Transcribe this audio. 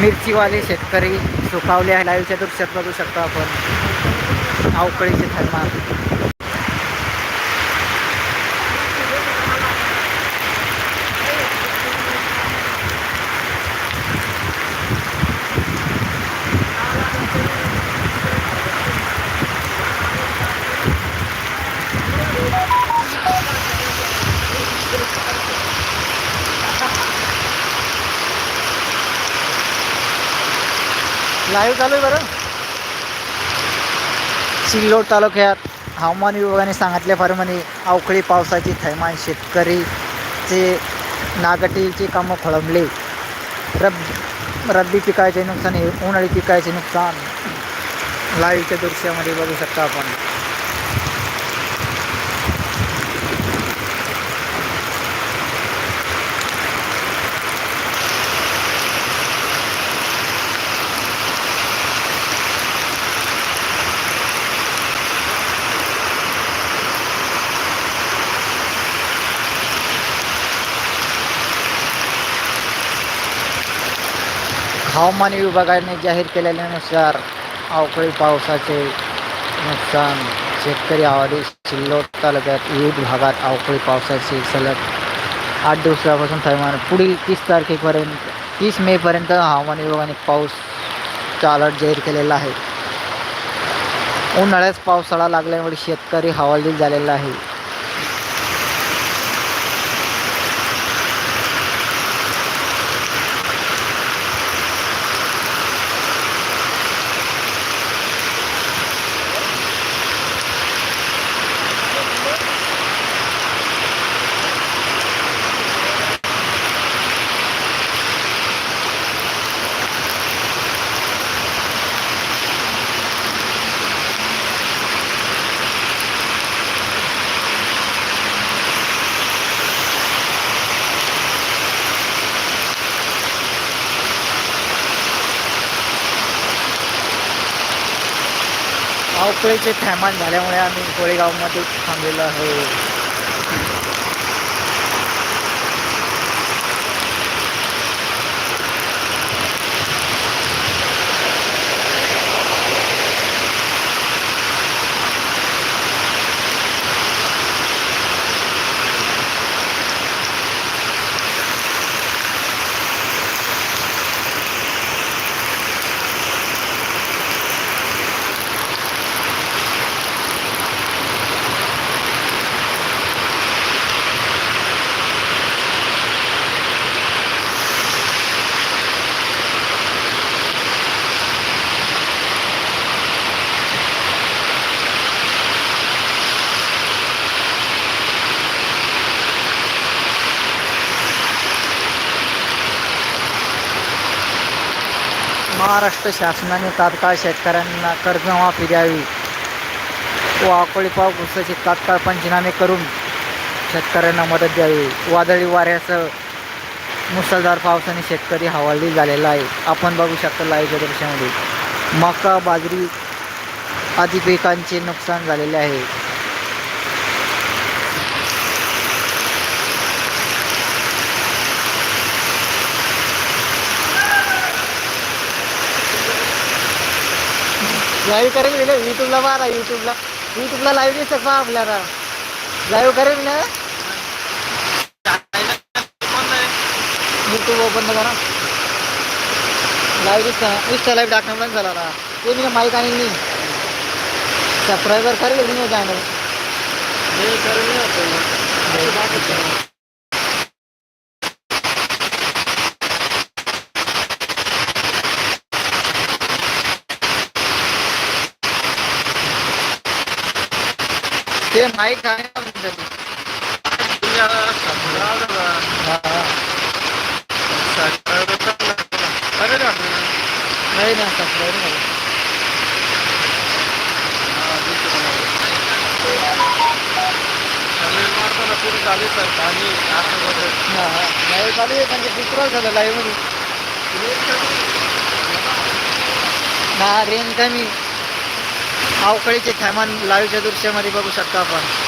मिरचीवाले शेतकरी सुखावले आहे. लाईव्हच्या दृश्यात बघू शकतो आपण. अवकळीचे थैमान लाईव्ह चालू आहे बरं. सिल्लोड तालुक्यात हवामान विभागाने सांगितल्याप्रमाणे अवकाळी पावसाची थैमान शेतकरीचे नागटीचे कामं खोळंबले. रब रब्बी पिकाचे नुकसान हे उन्हाळी पिकाचे नुकसान. लाईव्हच्या दृश्यामध्ये बघू शकता आपण. हवामान विभागाने जाहीर केलेल्यानुसार अवकाळी पावसाचे नुकसान शेतकरी आवाडी सिल्लोड तालुक्यात विविध भागात अवकाळी पावसाचे सलग आठ दिवसापासून थैमान पुढील तीस तारखेपर्यंत तीस मेपर्यंत हवामान विभागाने पाऊसचा अलर्ट जाहीर केलेला आहे. उन्हाळ्यात पावसाळा लागल्यामुळे शेतकरी हवालदिल झालेला आहे. अवकळीचे थैमान झाल्यामुळे आम्ही कोळेगावमध्ये थांबलेलो आहे महाराष्ट्र शासनाने तात्काळ शेतकऱ्यांना कर्जमाफी द्यावी व अकोळी पावसाचे तात्काळ पंचनामे करून शेतकऱ्यांना मदत द्यावी. वादळी वाऱ्यासह मुसळधार पावसाने शेतकरी हवाली झालेला आहे. आपण बघू शकता लाईव्हच्या दृश्यामध्ये. मका बाजरी आदी पिकांचे नुकसान झालेले आहे. लाईव्ह करेल मी ना यूट्यूबला मारा यूट्यूबला यूट्यूबला लाईव्ह दिसत पहा आपल्याला. लाईव्ह करेल ना. यूट्यूब ओपन करा. लाईव्ह दिसता इंस्टा लाईव्ह टाकणं पण झाला ना ते मी माईक आणि मी? सबस्क्रायबर करेल मी चॅनल ते माईक आहे ना. नाही ना लाईव्ह चालू आहे म्हणजे दुसरं झालं लाईव्हमध्ये. हा रेंज कमी. आवकळीचे थैमान लाईव्हच्या दृश्यामध्ये बघू शकता आपण.